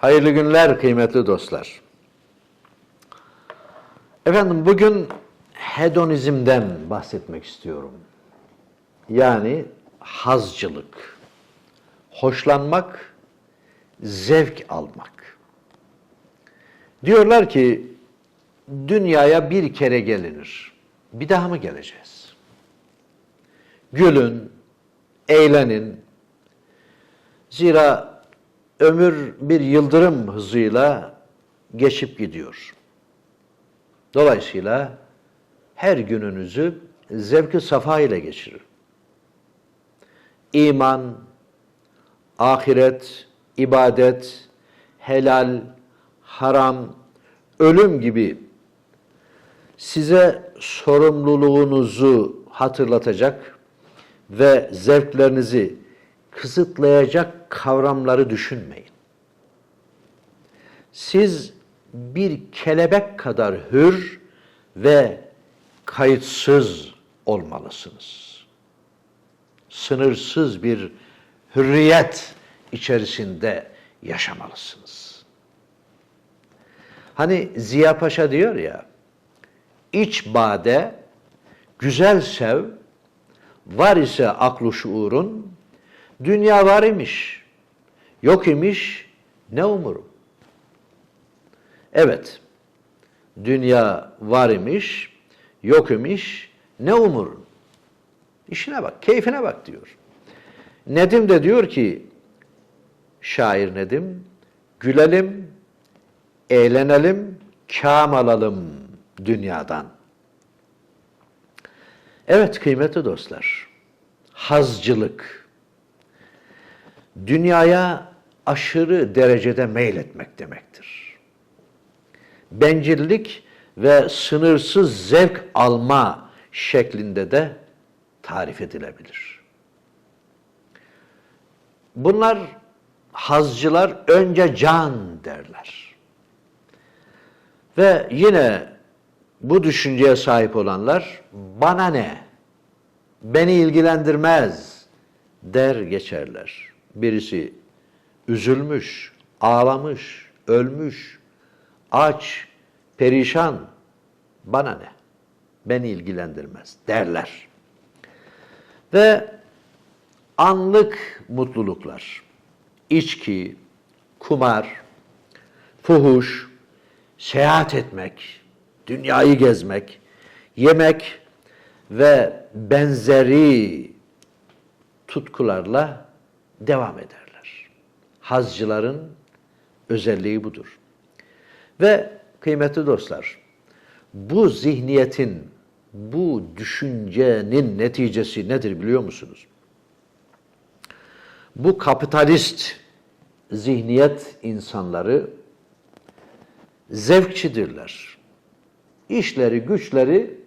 Hayırlı günler kıymetli dostlar. Efendim bugün hedonizmden bahsetmek istiyorum. Yani hazcılık, hoşlanmak, zevk almak. Diyorlar ki dünyaya bir kere gelinir. Bir daha mı geleceğiz? Gülün, eğlenin. Zira ömür bir yıldırım hızıyla geçip gidiyor. Dolayısıyla her gününüzü zevki safa ile geçirin. İman, ahiret, ibadet, helal, haram, ölüm gibi size sorumluluğunuzu hatırlatacak ve zevklerinizi kısıtlayacak kavramları düşünmeyin. Siz bir kelebek kadar hür ve kayıtsız olmalısınız. Sınırsız bir hürriyet içerisinde yaşamalısınız. Hani Ziya Paşa diyor ya, iç bade, güzel sev, var ise aklı şuurun, dünya var imiş, yok imiş, ne umurum? Evet, dünya var imiş, yok imiş, ne umurun? İşine bak, keyfine bak diyor. Nedim de diyor ki, şair Nedim, gülelim, eğlenelim, kâm alalım dünyadan. Evet kıymetli dostlar, hazcılık, dünyaya aşırı derecede meyletmek demektir. Bencillik ve sınırsız zevk alma şeklinde de tarif edilebilir. Bunlar hazcılar önce can derler. Ve yine bu düşünceye sahip olanlar bana ne, beni ilgilendirmez der geçerler. Birisi üzülmüş, ağlamış, ölmüş, aç, perişan, bana ne, beni ilgilendirmez derler. Ve anlık mutluluklar, içki, kumar, fuhuş, seyahat etmek, dünyayı gezmek, yemek ve benzeri tutkularla devam ederler. Hazcıların özelliği budur. Ve kıymetli dostlar, bu zihniyetin, bu düşüncenin neticesi nedir biliyor musunuz? Bu kapitalist zihniyet insanları zevkçidirler. İşleri, güçleri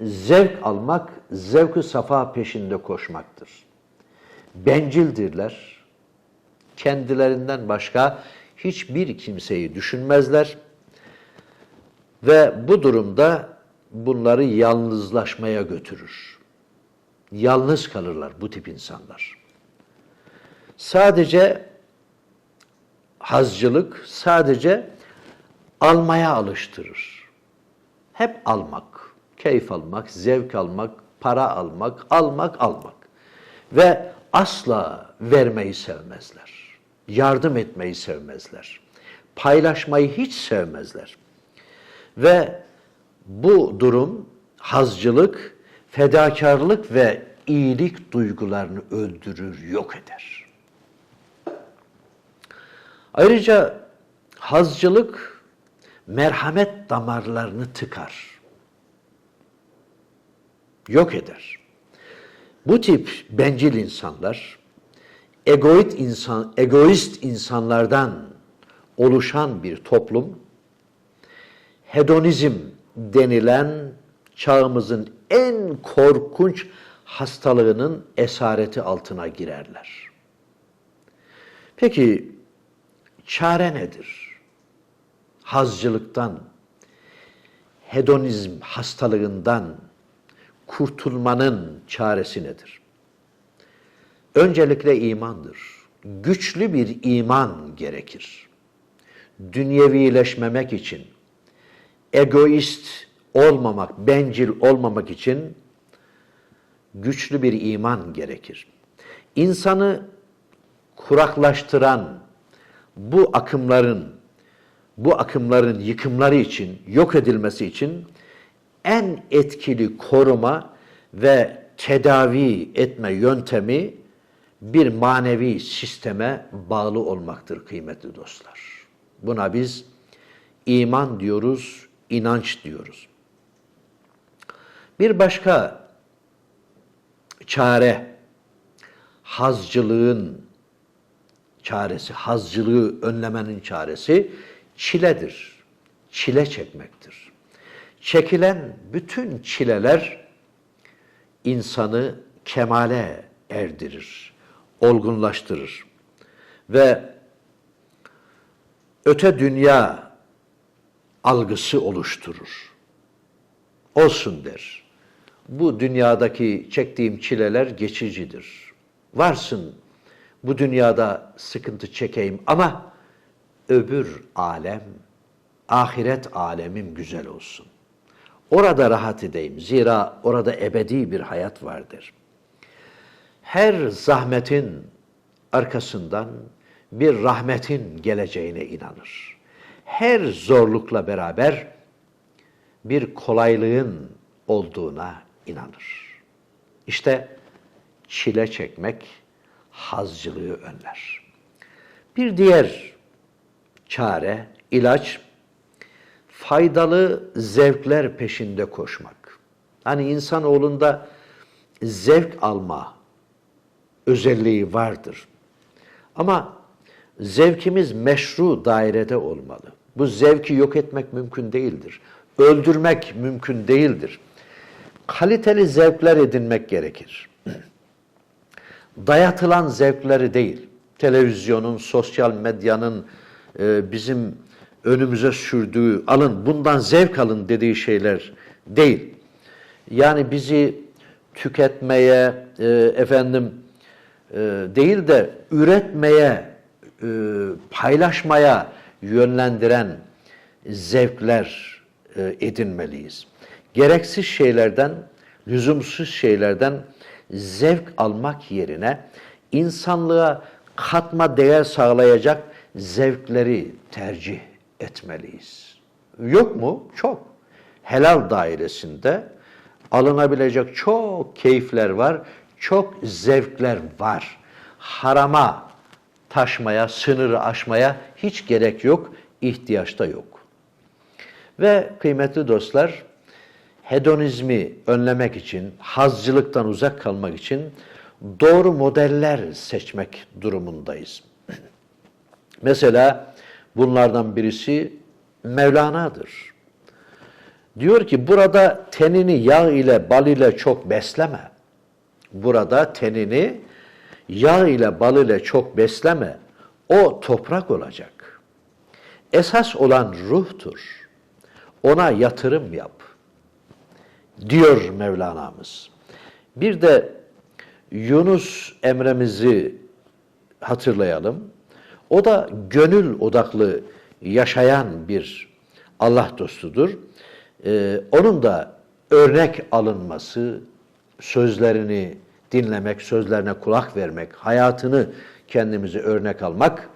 zevk almak, zevk-ı safa peşinde koşmaktır. Bencildirler. Kendilerinden başka hiçbir kimseyi düşünmezler. Ve bu durumda bunları yalnızlaşmaya götürür. Yalnız kalırlar bu tip insanlar. Sadece hazcılık sadece almaya alıştırır. Hep almak, keyif almak, zevk almak, para almak, almak, almak. Ve asla vermeyi sevmezler. Yardım etmeyi sevmezler. Paylaşmayı hiç sevmezler. Ve bu durum hazcılık, fedakarlık ve iyilik duygularını öldürür, yok eder. Ayrıca hazcılık merhamet damarlarını tıkar. Yok eder. Bu tip bencil insanlar egoist insan egoist insanlardan oluşan bir toplum hedonizm denilen çağımızın en korkunç hastalığının esareti altına girerler. Peki çare nedir? Hazcılıktan, hedonizm hastalığından kurtulmanın çaresi nedir? Öncelikle imandır. Güçlü bir iman gerekir. Dünyevileşmemek için, egoist olmamak, bencil olmamak için güçlü bir iman gerekir. İnsanı kuraklaştıran bu akımların bu akımların yıkımları için, yok edilmesi için en etkili koruma ve tedavi etme yöntemi bir manevi sisteme bağlı olmaktır kıymetli dostlar. Buna biz iman diyoruz, inanç diyoruz. Bir başka çare hazcılığın çaresi, hazcılığı önlemenin çaresi çiledir. Çile çekmektir. Çekilen bütün çileler insanı kemale erdirir, olgunlaştırır ve öte dünya algısı oluşturur. Olsun der. Bu dünyadaki çektiğim çileler geçicidir. Varsın bu dünyada sıkıntı çekeyim ama öbür alem, ahiret alemim güzel olsun. Orada rahat edeyim. Zira orada ebedi bir hayat vardır. Her zahmetin arkasından bir rahmetin geleceğine inanır. Her zorlukla beraber bir kolaylığın olduğuna inanır. İşte çile çekmek hazcılığı önler. Bir diğer çare, ilaç, faydalı zevkler peşinde koşmak. Hani insanoğlunda zevk alma özelliği vardır. Ama zevkimiz meşru dairede olmalı. Bu zevki yok etmek mümkün değildir. Öldürmek mümkün değildir. Kaliteli zevkler edinmek gerekir. Dayatılan zevkleri değil. Televizyonun, sosyal medyanın, e, bizim önümüze sürdüğü, alın bundan zevk alın dediği şeyler değil. Yani bizi tüketmeye, e, efendim e, değil de üretmeye, paylaşmaya yönlendiren zevkler edinmeliyiz. Gereksiz şeylerden, lüzumsuz şeylerden zevk almak yerine insanlığa katma değer sağlayacak zevkleri tercih etmeliyiz. Yok mu? Çok. Helal dairesinde alınabilecek çok keyifler var, çok zevkler var. Harama taşmaya, sınırı aşmaya hiç gerek yok, ihtiyaç da yok. Ve kıymetli dostlar, hedonizmi önlemek için, hazcılıktan uzak kalmak için doğru modeller seçmek durumundayız. Mesela bunlardan birisi Mevlana'dır. Diyor ki burada tenini yağ ile bal ile çok besleme. Burada tenini yağ ile bal ile çok besleme. O toprak olacak. Esas olan ruhtur. Ona yatırım yap. Diyor Mevlana'mız. Bir de Yunus emremizi hatırlayalım. O da gönül odaklı yaşayan bir Allah dostudur. Ee, onun da örnek alınması, sözlerini dinlemek, sözlerine kulak vermek, hayatını kendimize örnek almak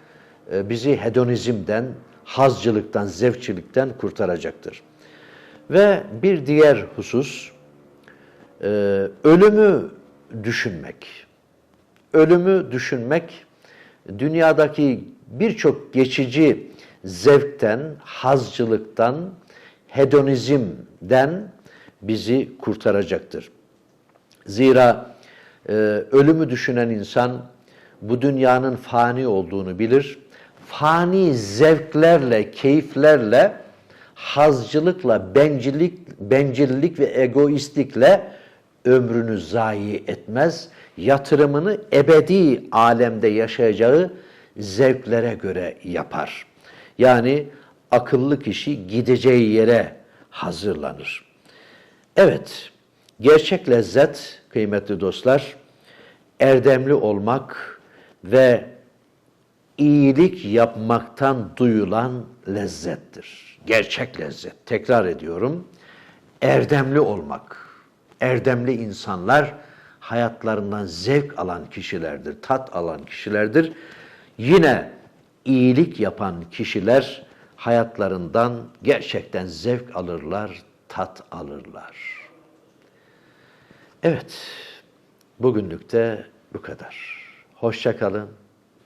e, bizi hedonizmden, hazcılıktan, zevkçilikten kurtaracaktır. Ve bir diğer husus, e, ölümü düşünmek. Ölümü düşünmek, dünyadaki birçok geçici zevkten, hazcılıktan, hedonizmden bizi kurtaracaktır. Zira e, ölümü düşünen insan bu dünyanın fani olduğunu bilir. Fani zevklerle, keyiflerle, hazcılıkla, bencillik, bencillik ve egoistlikle ömrünü zayi etmez. Yatırımını ebedi alemde yaşayacağı zevklere göre yapar. Yani akıllı kişi gideceği yere hazırlanır. Evet, gerçek lezzet kıymetli dostlar, erdemli olmak ve iyilik yapmaktan duyulan lezzettir. Gerçek lezzet. Tekrar ediyorum. Erdemli olmak. Erdemli insanlar hayatlarından zevk alan kişilerdir, tat alan kişilerdir. Yine iyilik yapan kişiler hayatlarından gerçekten zevk alırlar, tat alırlar. Evet, bugünlük de bu kadar. Hoşça kalın.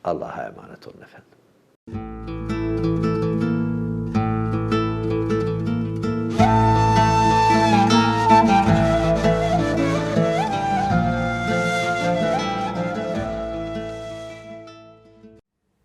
Allah'a emanet olun efendim.